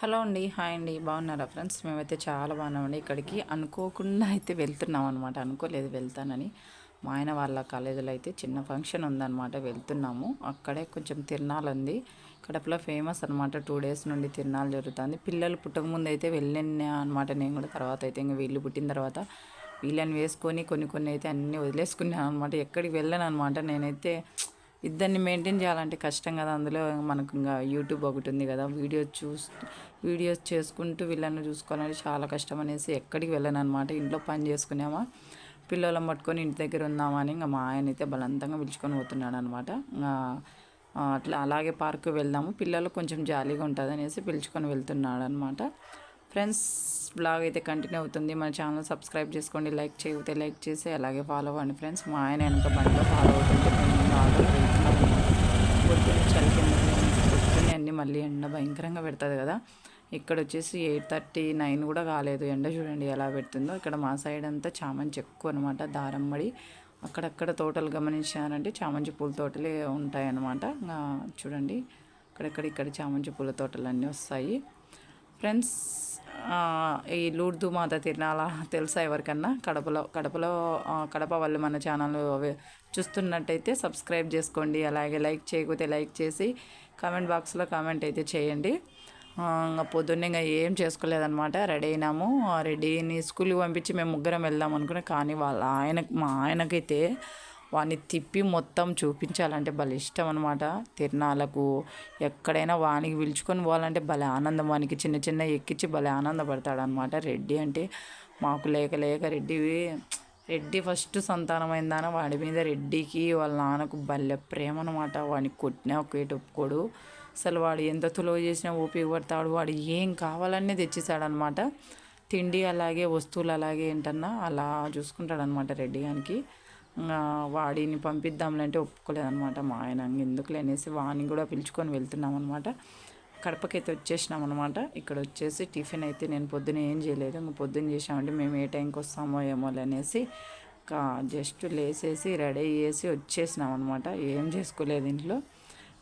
Hello అండి. Hi అండి. బాగున్నారా ఫ్రెండ్స్? మేమైతే చాలా బాగున్నామండి. ఇక్కడికి అనుకోకుండా అయితే వెళ్తున్నాం అనమాట అనుకోలేదు వెళ్తానని. మా ఆయన వాళ్ళ కాలేజీలో అయితే చిన్న ఫంక్షన్ ఉందన్నమాట. వెళ్తున్నాము. అక్కడే కొంచెం తిరణాలు ఉంది కడపలో ఫేమస్ అనమాట టూ డేస్ నుండి తిరణాలు జరుగుతుంది. పిల్లలు పుట్టకముందు అయితే వెళ్ళినా అనమాట నేను కూడా. తర్వాత అయితే ఇంకా వీళ్ళు పుట్టిన తర్వాత వీళ్ళని వేసుకొని కొన్ని కొన్ని అయితే అన్నీ వదిలేసుకున్నాను అనమాట ఎక్కడికి వెళ్ళాను అనమాట నేనైతే ఇద్దరిని మెయింటైన్ చేయాలంటే కష్టం కదా. అందులో మనకు ఇంకా యూట్యూబ్ ఒకటి ఉంది కదా. వీడియోస్ చూస్ వీడియోస్ చేసుకుంటూ వీళ్ళని చూసుకోవాలంటే చాలా కష్టం అనేసి ఎక్కడికి వెళ్ళను అనమాట ఇంట్లో పని చేసుకునేమా పిల్లలను పట్టుకొని ఇంటి దగ్గర ఉందామా అని ఇంకా మా ఆయన అయితే బలవంతంగా పిలుచుకొని పోతున్నాడు అనమాట అట్లా అలాగే పార్కు వెళ్దాము. పిల్లలు కొంచెం జాలీగా ఉంటుంది అనేసి పిలుచుకొని వెళ్తున్నాడు అనమాట ఫ్రెండ్స్ బ్లాగ్ అయితే కంటిన్యూ అవుతుంది. మన ఛానల్ సబ్స్క్రైబ్ చేసుకోండి. లైక్ చేయకపోతే లైక్ చేసి అలాగే ఫాలో అవ్వండి ఫ్రెండ్స్. మా ఆయన వెనక బండిలో ఫాలో అవుతుంటే పొద్దున్న చలి కింద పొద్దున్నే అన్ని మళ్ళీ ఎండ భయంకరంగా పెడుతుంది కదా. ఇక్కడ వచ్చేసి ఎయిట్ థర్టీ నైన్ కూడా కాలేదు. ఎండ చూడండి ఎలా పెడుతుందో. ఇక్కడ మా సైడ్ అంతా చామంతి ఎక్కువ అనమాట దారమ్మడి అక్కడక్కడ తోటలు గమనించారంటే చామంతి పూల తోటలే ఉంటాయన్నమాట. చూడండి. అక్కడక్కడ ఇక్కడ చామంతి పూల తోటలు అన్నీ వస్తాయి. ఫ్రెండ్స్ ఈ లూర్దు మాత తిరణాల తెలుసా ఎవరికన్నా? కడపలో కడపలో కడప వాళ్ళు మన ఛానల్ చూస్తున్నట్టయితే సబ్స్క్రైబ్ చేసుకోండి. అలాగే లైక్ చేయకపోతే లైక్ చేసి కామెంట్ బాక్స్లో కామెంట్ అయితే చేయండి. ఇంకా పొద్దున్నే ఇంకా ఏం చేసుకోలేదనమాట రెడీ అయినాము. రెడీని స్కూల్కి పంపించి మేము ముగ్గురం వెళ్దాం అనుకున్నాం. కానీ వాళ్ళ ఆయన మా ఆయనకైతే వాడిని తిప్పి మొత్తం చూపించాలంటే భలే ఇష్టం అనమాట తిరణాలకు ఎక్కడైనా వానికి పిలుచుకొని పోవాలంటే భలే ఆనందం. వానికి చిన్న చిన్న ఎక్కించి భలే ఆనందపడతాడు అనమాట రెడ్డి అంటే మాకు లేక లేక రెడ్డి రెడ్డి ఫస్ట్ సంతానమైందాన వాడి మీద రెడ్డికి వాళ్ళ నాన్నకు భలే ప్రేమ అనమాట వాడిని కొట్టినా ఒకేటి ఒప్పుకోడు. అసలు వాడు ఎంత తులో చేసినా ఉపయోగపడతాడు వాడు ఏం కావాలన్నీ తెచ్చేసాడనమాట తిండి అలాగే వస్తువులు అలాగే ఏంటన్నా అలా చూసుకుంటాడనమాట రెడ్డి గానికి. వాడిని పంపిద్దాంలంటే ఒప్పుకోలేదనమాట మా ఆయన. ఎందుకులే అనేసి వాడిని కూడా పిలుచుకొని వెళ్తున్నాం అనమాట కడపకైతే వచ్చేసినాం అనమాట ఇక్కడ వచ్చేసి టిఫిన్ అయితే నేను పొద్దున ఏం చేయలేదు. ఇంక పొద్దున్న చేసామంటే మేము ఏ టైంకి వస్తామో ఏమో అనేసి జస్ట్ లేసేసి రెడీ చేసి వచ్చేసినాం అనమాట ఏం చేసుకోలేదు ఇంట్లో.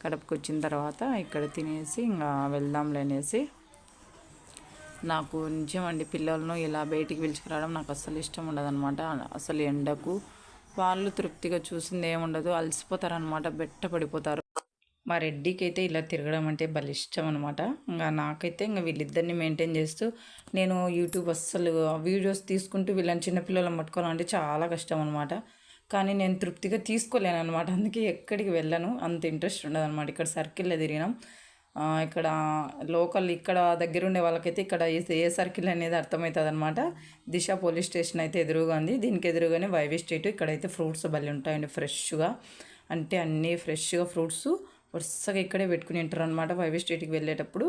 కడపకి వచ్చిన తర్వాత ఇక్కడ తినేసి ఇంకా వెళ్దాంలే అనేసి నాకు నిజమండి పిల్లలను ఇలా బయటికి పిలుచుకురావడం నాకు అస్సలు ఇష్టం ఉండదు అసలు ఎండకు వాళ్ళు తృప్తిగా చూసింది ఏముండదు అలసిపోతారనమాట బెట్ట పడిపోతారు మా రెడ్డికి అయితే ఇలా తిరగడం అంటే భలే ఇష్టం అనమాట ఇంకా నాకైతే ఇంకా వీళ్ళిద్దరిని మెయింటైన్ చేస్తూ నేను యూట్యూబ్ అస్సలు వీడియోస్ తీసుకుంటూ వీళ్ళని చిన్నపిల్లలను పట్టుకోవాలంటే చాలా కష్టం అనమాట కానీ నేను తృప్తిగా తీసుకోలేను అనమాట అందుకే ఎక్కడికి వెళ్ళను అంత ఇంట్రెస్ట్ ఉండదు అనమాట ఇక్కడ సర్కిల్లో తిరిగినాం. ఇక్కడ లోకల్ ఇక్కడ దగ్గర ఉండే వాళ్ళకైతే ఇక్కడ ఏ సర్కిల్ అనేది అర్థమవుతుంది అనమాట దిశ పోలీస్ స్టేషన్ అయితే ఎదురుగా ఉంది దీనికి ఎదురుగానే వైవి స్ట్రీట్ ఇక్కడైతే ఫ్రూట్స్ బలి ఉంటాయండి ఫ్రెష్గా. అంటే అన్నీ ఫ్రెష్గా ఫ్రూట్స్ వరుసగా ఇక్కడే పెట్టుకుని ఉంటారు అనమాట వైవి స్ట్రీట్కి వెళ్ళేటప్పుడు.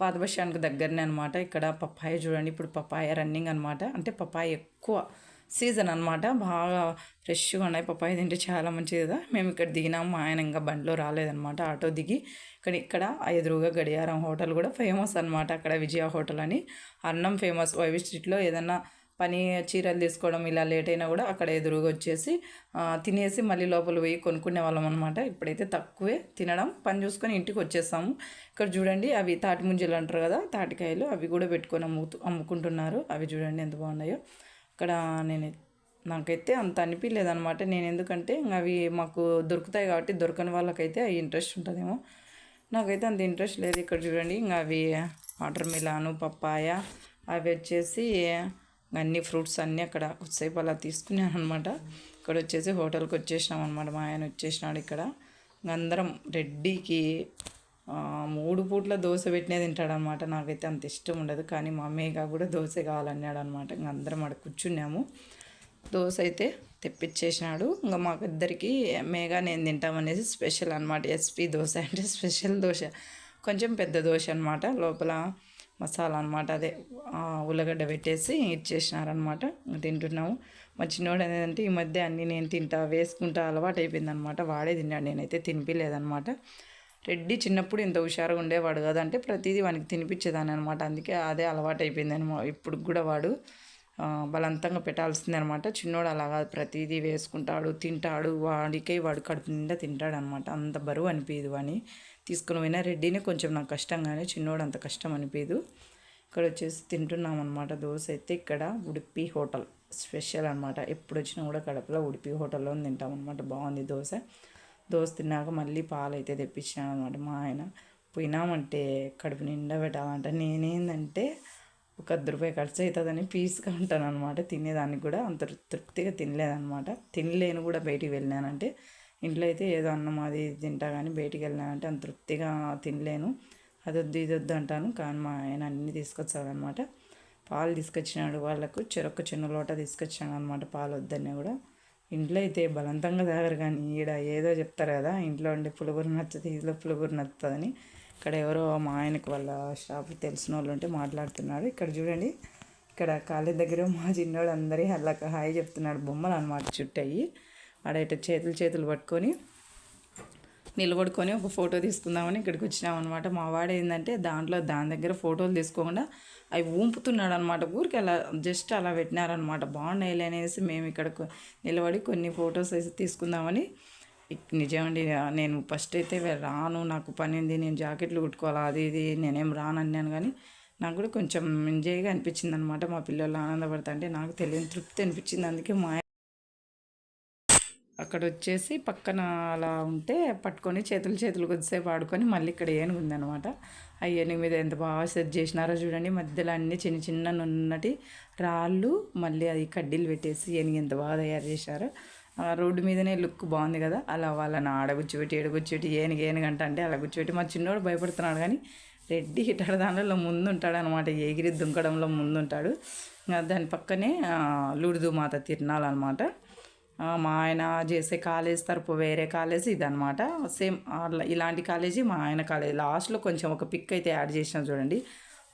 పాత బస్ స్టాండ్కి దగ్గరనే అనమాట ఇక్కడ పప్పాయ చూడండి. ఇప్పుడు పప్పాయ రన్నింగ్ అనమాట అంటే పప్పాయ ఎక్కువ. సీజన్ అనమాట బాగా ఫ్రెష్గా ఉన్నాయి. పప్పాయ తింటే చాలా మంచిది కదా. మేము ఇక్కడ దిగినాము మా ఆయన ఇంకా బండిలో రాలేదనమాట ఆటో దిగి ఇక్కడ ఇక్కడ ఎదురుగా గడియారం హోటల్ కూడా ఫేమస్ అనమాట అక్కడ విజయ హోటల్ అని. అన్నం ఫేమస్. వైవి స్ట్రీట్లో ఏదన్నా పని చీరలు తీసుకోవడం ఇలా లేట్ అయినా కూడా అక్కడ ఎదురుగా వచ్చేసి తినేసి మళ్ళీ లోపల పోయి కొనుక్కునే వాళ్ళం అనమాట ఇప్పుడైతే తక్కువే తినడం. పని చూసుకొని ఇంటికి వచ్చేస్తాము ఇక్కడ చూడండి అవి తాటి ముంజలు అంటారు కదా తాటికాయలు అవి కూడా పెట్టుకొని అమ్ముతూ అమ్ముకుంటున్నారు. అవి చూడండి ఎంత బాగున్నాయో. అక్కడ నేను నాకైతే అంత అనిపించలేదనమాట నేను ఎందుకంటే అవి మాకు దొరుకుతాయి కాబట్టి దొరకని వాళ్ళకైతే అవి ఇంట్రెస్ట్ ఉంటుందేమో. నాకైతే అంత ఇంట్రెస్ట్ లేదు. ఇక్కడ చూడండి ఇంకా అవి వాటర్ మిలాను పప్పాయ అవి వచ్చేసి అన్ని ఫ్రూట్స్ అన్నీ అక్కడ కొద్దిసేపు అలా తీసుకున్నాను అనమాట ఇక్కడ వచ్చేసి హోటల్కి వచ్చేసినాం అనమాట మా ఆయన వచ్చేసినాడు ఇక్కడ. అందరం రెడ్డికి మూడు పూట్ల దోశ పెట్టినే తింటాడనమాట. నాకైతే అంత ఇష్టం ఉండదు. కానీ మా అమ్మయ్యగా కూడా దోశ కావాలన్నాడు అనమాట ఇంక అందరం అక్కడ కూర్చున్నాము. దోశ అయితే తెప్పించేసినాడు ఇంకా మాకిద్దరికి మేఘా నేను తింటామనేసి స్పెషల్ అనమాట ఎస్పీ దోశ అంటే స్పెషల్ దోశ. కొంచెం పెద్ద దోశ అనమాట లోపల మసాలా అనమాట అదే ఉల్లగడ్డ పెట్టేసి ఇచ్చేసినారనమాట తింటున్నాము. మా చిన్నోడు ఏంటంటే ఈ మధ్య అన్నీ నేను తింటా వేసుకుంటా అలవాటు అయిపోయిందనమాట వాడే తిన్నాడు. నేనైతే తినిపించలేదనమాట రెడ్డి చిన్నప్పుడు ఇంత హుషారుగా ఉండేవాడు కదా అంటే ప్రతిదీ వానికి తినిపించేదాన్ని అనమాట అందుకే అదే అలవాటు అయిపోయింది అనమాట ఇప్పుడు కూడా వాడు బలవంతంగా పెట్టాల్సిందే అనమాట చిన్నోడు అలాగా ప్రతిదీ వేసుకుంటాడు తింటాడు. వాడికే వాడు కడుపు నిండా తింటాడు అనమాట అంత బరువు అనిపించదు అని తీసుకుని పోయినా రెడ్డినే కొంచెం నాకు కష్టంగానే చిన్నోడు అంత కష్టం అనిపించదు ఇక్కడ వచ్చేసి తింటున్నాం అనమాట దోశ అయితే ఇక్కడ ఉడిపి హోటల్ స్పెషల్ అనమాట ఎప్పుడు వచ్చినా కూడా కడపలో ఉడిపి హోటల్లో తింటాం అనమాట బాగుంది దోశ. దోశ తిన్నాక మళ్ళీ పాలు అయితే తెప్పించాను అనమాట మా ఆయన. పోయినామంటే కడుపు నిండా పెట్టాలంట. నేనేందంటే ఒక అర్ధ రూపాయి ఖర్చు అవుతుందని పీస్గా ఉంటాను అనమాట తినేదానికి కూడా. అంత తృప్తిగా తినలేదనమాట తినలేను కూడా బయటికి వెళ్ళానంటే ఇంట్లో అయితే ఏదో అన్నం అది ఇది తింటా కానీ బయటికి వెళ్ళానంటే అంత తృప్తిగా తినలేను. అది వద్దు ఇది వద్దు అంటాను. కానీ మా ఆయన అన్నీ తీసుకొచ్చాడనమాట పాలు తీసుకొచ్చినాడు వాళ్ళకు. చెరొక్క చిన్న లోట తీసుకొచ్చాను అనమాట పాలు వద్దనే కూడా. ఇంట్లో అయితే బలవంతంగా తాగరు కానీ ఈడ ఏదో చెప్తారు కదా ఇంట్లో ఉండే పులుగురు నచ్చదు ఇంట్లో పులుగురు నచ్చుతుందని ఇక్కడ ఎవరో మా ఆయనకు వాళ్ళ షాప్ తెలిసిన వాళ్ళు ఉంటే మాట్లాడుతున్నాడు ఇక్కడ చూడండి ఇక్కడ కాలేజ్ దగ్గర మా చిన్నోడు అందరి అలా హాయ్ చెప్తున్నాడు. బొమ్మలు అనమాట చుట్టయి. ఆడైతే చేతులు చేతులు పట్టుకొని నిలబడుకొని ఒక ఫోటో తీసుకుందామని ఇక్కడికి వచ్చినాం అనమాట మా వాడు ఏంటంటే దాంట్లో దాని దగ్గర ఫోటోలు తీసుకోకుండా అవి ఊంపుతున్నాడు అనమాట ఊరికి అలా జస్ట్ అలా పెట్టినారనమాట బాగున్నాయి అనేసి మేము ఇక్కడ నిలబడి కొన్ని ఫొటోస్ అయితే తీసుకుందామని నిజమండి నేను ఫస్ట్ అయితే రాను నాకు పని ఉంది నేను జాకెట్లు కుట్టుకోవాలి అది ఇది నేనేం రాను అన్నాను కానీ నాకు కూడా కొంచెం ఎంజాయ్గా అనిపించింది అనమాట మా పిల్లలు ఆనందపడతా అంటే నాకు తెలియని తృప్తి అనిపించింది. అందుకే మా అక్కడ వచ్చేసి పక్కన అలా ఉంటే పట్టుకొని చేతులు చేతులు కొద్దిసేపు ఆడుకొని మళ్ళీ ఇక్కడ ఏనుగు ఉందనమాట ఆ ఏనుగు మీద ఎంత బాగా సెట్ చేసినారో చూడండి. మధ్యలో అన్ని చిన్న చిన్న నున్నటి రాళ్ళు మళ్ళీ అది కడ్డీలు పెట్టేసి ఏనుగు ఎంత బాగా తయారు చేశారో. ఆ రోడ్డు మీదనే లుక్ బాగుంది కదా. అలా వాళ్ళని ఆడ కూర్చోబెట్టి ఏడ కూర్చోబెట్టి ఏనుగు ఏనుగంట అంటే అలా కూర్చోబెట్టి మా చిన్నోడు భయపడుతున్నాడు కానీ రెడ్డి ఇటాడు దాంట్లో ముందు ఉంటాడు అనమాట ఎగిరి దుంకడంలో ముందు ఉంటాడు దాని పక్కనే లూడుదు మాత తిరణాలన్నమాట. మా ఆయన చేసే కాలేజ్ తరపు వేరే కాలేజ్ ఇదనమాట సేమ్ ఇలాంటి కాలేజీ మా ఆయన కాలేజ్. లాస్ట్లో కొంచెం ఒక పిక్ అయితే యాడ్ చేసిన చూడండి.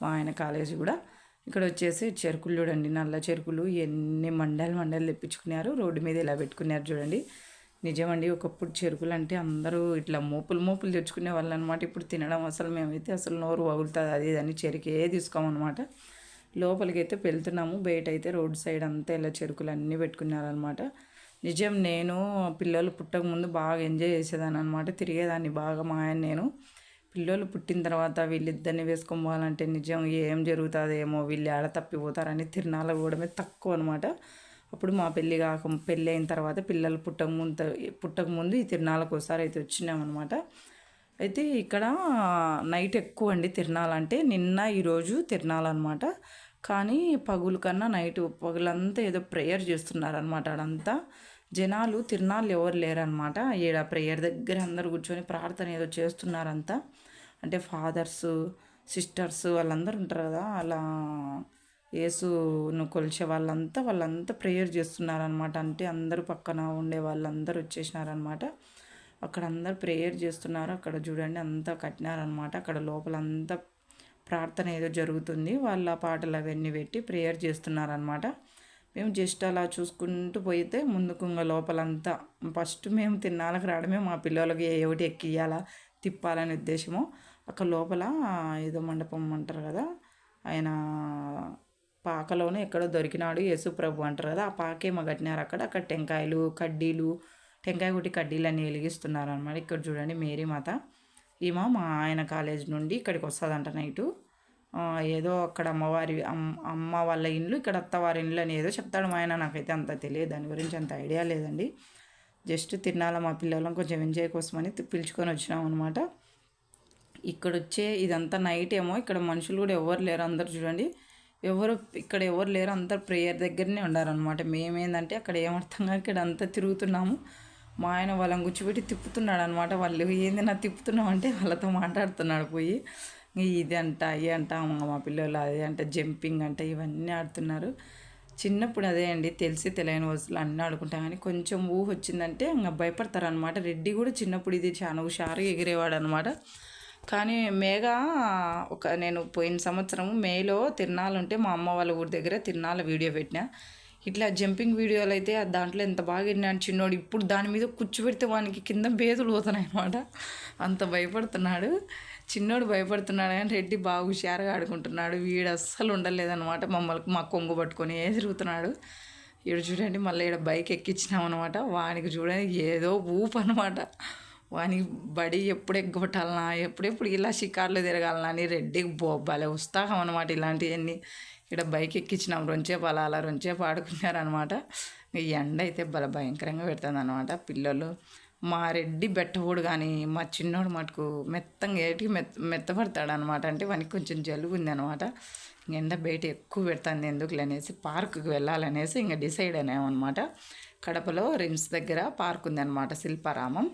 మా ఆయన కాలేజీ కూడా. ఇక్కడ వచ్చేసి చెరుకులు చూడండి. నల్ల చెరుకులు ఎన్ని మండలు మండలు తెప్పించుకున్నారు. రోడ్డు మీద ఇలా పెట్టుకున్నారు చూడండి. నిజమండి ఒకప్పుడు చెరుకులు అంటే అందరూ ఇట్లా మోపులు మోపులు తెచ్చుకునే వాళ్ళు అనమాట ఇప్పుడు తినడం అసలు మేమైతే అసలు నోరు వగులుతుంది అది అని చెరుకే తీసుకోమన్నమాట లోపలికి అయితే వెళ్తున్నాము. బయట అయితే రోడ్ సైడ్ అంతా ఇలా చెరుకులు అన్నీ పెట్టుకున్నారనమాట నిజం నేను పిల్లలు పుట్టక ముందు బాగా ఎంజాయ్ చేసేదాన్ని అనమాట తిరిగేదాన్ని బాగా మా ఆయన నేను. పిల్లలు పుట్టిన తర్వాత వీళ్ళిద్దరిని వేసుకొని పోవాలంటే నిజం ఏం జరుగుతుందేమో వీళ్ళు ఆడ తప్పిపోతారని తిరణాలు కూడా తక్కువ అనమాట అప్పుడు మా పెళ్ళి కాక పెళ్ళి అయిన తర్వాత పిల్లలు పుట్టక ముందు పుట్టక ముందు ఈ తిరణాలకు ఒకసారి అయితే వచ్చినామన్నమాట అయితే ఇక్కడ నైట్ ఎక్కువ అండి తిరణాలంటే నిన్న ఈరోజు తిరణాలన్నమాట కానీ పగులు కన్నా నైట్ పగులంతా ఏదో ప్రేయర్ చేస్తున్నారనమాట అదంతా జనాలు తిరునాళ్ళు ఎవరు లేరనమాట. ఈడ ప్రేయర్ దగ్గర అందరు కూర్చొని ప్రార్థన ఏదో చేస్తున్నారంతా. అంటే ఫాదర్స్ సిస్టర్స్ వాళ్ళందరూ ఉంటారు కదా అలా యేసును కొలిచే వాళ్ళంతా వాళ్ళంతా ప్రేయర్ చేస్తున్నారనమాట. అంటే అందరూ పక్కన ఉండే వాళ్ళందరూ వచ్చేసినారనమాట. అక్కడ అందరు ప్రేయర్ చేస్తున్నారు. అక్కడ చూడండి అంతా కట్టినారనమాట. అక్కడ లోపల అంతా ప్రార్థన ఏదో జరుగుతుంది. వాళ్ళ పాటలు అవన్నీ పెట్టి ప్రేయర్ చేస్తున్నారనమాట. మేము జస్ట్ అలా చూసుకుంటూ పోయితే ముందుకు ఇంకా లోపలంతా ఫస్ట్ మేము తిన్నాళ్ళకి రావడమే మా పిల్లలకి ఏ ఒకటి ఎక్కియాలా తిప్పాలనే ఉద్దేశము. అక్కడ లోపల ఏదో మండపం అంటారు కదా ఆయన పాకలోనే ఎక్కడో దొరికినాడు యేసుప్రభు అంటారు కదా ఆ పాకే మగట్టినారు అక్కడ. అక్కడ టెంకాయలు కడ్డీలు టెంకాయ కొట్టి కడ్డీలు అన్నీ వెలిగిస్తున్నారు అనమాట ఇక్కడ చూడండి మేరీ మాత. ఈమె మా ఆయన కాలేజ్ నుండి ఇక్కడికి వస్తుందంట నైటు. ఏదో అక్కడ అమ్మవారి అమ్మ వాళ్ళ ఇండ్లు ఇక్కడ అత్తవారి ఇండ్లు అని ఏదో చెప్తాడు మా ఆయన. నాకైతే అంత తెలియదు. దాని గురించి అంత ఐడియా లేదండి. జస్ట్ తిన్నాల మా పిల్లలను కొంచెం ఎంజాయ్ కోసమని పిలుచుకొని వచ్చినాం అనమాట ఇక్కడ వచ్చే ఇదంతా నైట్ ఏమో ఇక్కడ మనుషులు కూడా ఎవరు లేరు అందరు చూడండి. ఎవరు ఇక్కడ ఎవరు లేరు అందరు ప్రేయర్ దగ్గరనే ఉండారనమాట మేమేందంటే అక్కడ ఏమర్థంగా ఇక్కడ అంతా తిరుగుతున్నాము. మా ఆయన వాళ్ళని కూర్చోబెట్టి తిప్పుతున్నాడు అనమాట వాళ్ళు ఏంది నా తిప్పుతున్నావు అంటే వాళ్ళతో మాట్లాడుతున్నాడు పోయి. ఇది అంట అవి అంట మా పిల్లలు అది అంట జంపింగ్ అంట ఇవన్నీ ఆడుతున్నారు. చిన్నప్పుడు అదే అండి తెలిసి తెలియని వస్తువులు అన్నీ ఆడుకుంటాం కానీ కొంచెం ఊహ వచ్చిందంటే ఇంకా భయపడతారు అనమాట రెడ్డి కూడా చిన్నప్పుడు ఇది చాలా హుషారుగా ఎగిరేవాడు అనమాట. కానీ మేఘ ఒక నేను పోయిన సంవత్సరం మేలో తిరునాళ్ళు ఉంటే మా అమ్మ వాళ్ళ ఊరి దగ్గర తిరణాల వీడియో పెట్టినా. ఇట్లా జంపింగ్ వీడియోలు అయితే దాంట్లో ఎంత బాగా వెళ్ళినాడు చిన్నోడు ఇప్పుడు దాని మీద కూర్చోబెడితే వానికి కింద బేదులు పోతున్నాయి అనమాట అంత భయపడుతున్నాడు. చిన్నోడు భయపడుతున్నాడు కానీ రెడ్డి బాగా హుషారుగా ఆడుకుంటున్నాడు. వీడు అస్సలు ఉండలేదన్నమాట మమ్మల్ని మా కొంగు పట్టుకొని ఏ తిరుగుతున్నాడు. ఈడు చూడండి మళ్ళీ ఈడ బైక్ ఎక్కించినాం అనమాట వానికి చూడండి ఏదో ఊపు అనమాట వానికి బడి ఎప్పుడు ఎగ్గొట్టాలనా ఎప్పుడెప్పుడు ఇలా షికార్లు తిరగాలనా అని రెడ్డికి బొబ్బలే ఉత్సాహం అనమాట ఇలాంటివన్నీ. ఇక్కడ బైక్ ఎక్కించినాం రొంచేపు అలా అలా రొంచేపు ఆడుకున్నారనమాట ఈ ఎండ అయితే బల భయంకరంగా పెడుతుంది అనమాట పిల్లలు. మా రెడ్డి బెట్టబోడు కానీ మా చిన్నోడు మటుకు మెత్తంగా ఏటికి మెత్త మెత్తపడతాడు అనమాట అంటే వానికి కొంచెం జలుబు ఉంది అనమాట ఎండ బయట ఎక్కువ పెడుతుంది ఎందుకులే అనేసి పార్కుకి వెళ్ళాలనేసి ఇంకా డిసైడ్ అనేమన్నమాట కడపలో రిమ్స్ దగ్గర పార్క్ ఉందన్నమాట శిల్పారామం.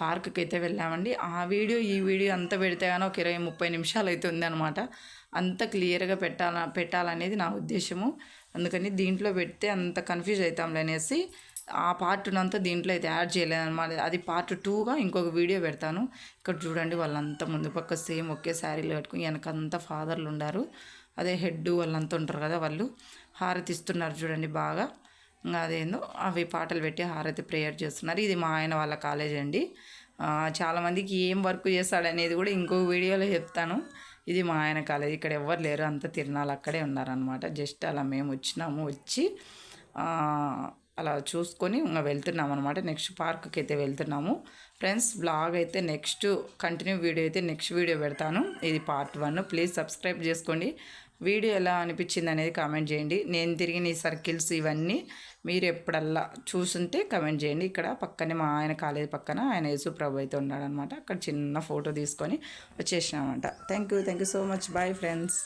పార్కుకి అయితే వెళ్ళామండి. ఆ వీడియో ఈ వీడియో అంతా పెడితే కానీ ఒక ఇరవై ముప్పై నిమిషాలు అయితే ఉందన్నమాట అంత క్లియర్గా పెట్టాల పెట్టాలనేది నా ఉద్దేశము. అందుకని దీంట్లో పెడితే అంత కన్ఫ్యూజ్ అవుతాంలే అనేసి ఆ పార్ట్నంతా దీంట్లో అయితే యాడ్ చేయలేదన్నమాట. అది పార్ట్ టూగా ఇంకొక వీడియో పెడతాను. ఇక్కడ చూడండి వాళ్ళంతా ముందు పక్క సేమ్ ఒకే శారీలు కట్టుకుని వెనకంతా ఫాదర్లు ఉన్నారు అదే హెడ్ వాళ్ళంతా ఉంటారు కదా వాళ్ళు. హారతి ఇస్తున్నారు చూడండి బాగా. ఇంకా అదేందో అవి పాటలు పెట్టి హారతి ప్రేయర్ చేస్తున్నారు. ఇది మా ఆయన వాళ్ళ కాలేజ్ అండి. చాలామందికి ఏం వర్క్ చేస్తాడనేది కూడా ఇంకో వీడియోలో చెప్తాను. ఇది మా ఆయన కాలేజ్ ఇక్కడ ఎవరు లేరు. అంత తిరణాలు అక్కడే ఉన్నారనమాట జస్ట్ అలా మేము వచ్చినాము వచ్చి అలా చూసుకొని ఇంకా వెళ్తున్నాం అనమాట నెక్స్ట్ పార్క్కి అయితే వెళ్తున్నాము. ఫ్రెండ్స్ బ్లాగ్ అయితే నెక్స్ట్ కంటిన్యూ వీడియో అయితే నెక్స్ట్ వీడియో పెడతాను. ఇది పార్ట్ వన్. ప్లీజ్ సబ్స్క్రైబ్ చేసుకోండి. వీడియో ఎలా అనిపించింది అనేది కామెంట్ చేయండి. నేను తిరిగిన ఈ సర్కిల్స్ ఇవన్నీ మీరు ఎప్పుడల్లా చూసుంటే కమెంట్ చేయండి. ఇక్కడ పక్కనే మా ఆయన కాలేజ్ పక్కన ఆయన యేసుప్రభు అయితే ఉన్నాడనమాట అక్కడ చిన్న ఫోటో తీసుకొని వచ్చేసినామంట. Thank you thank you so much. Bye friends.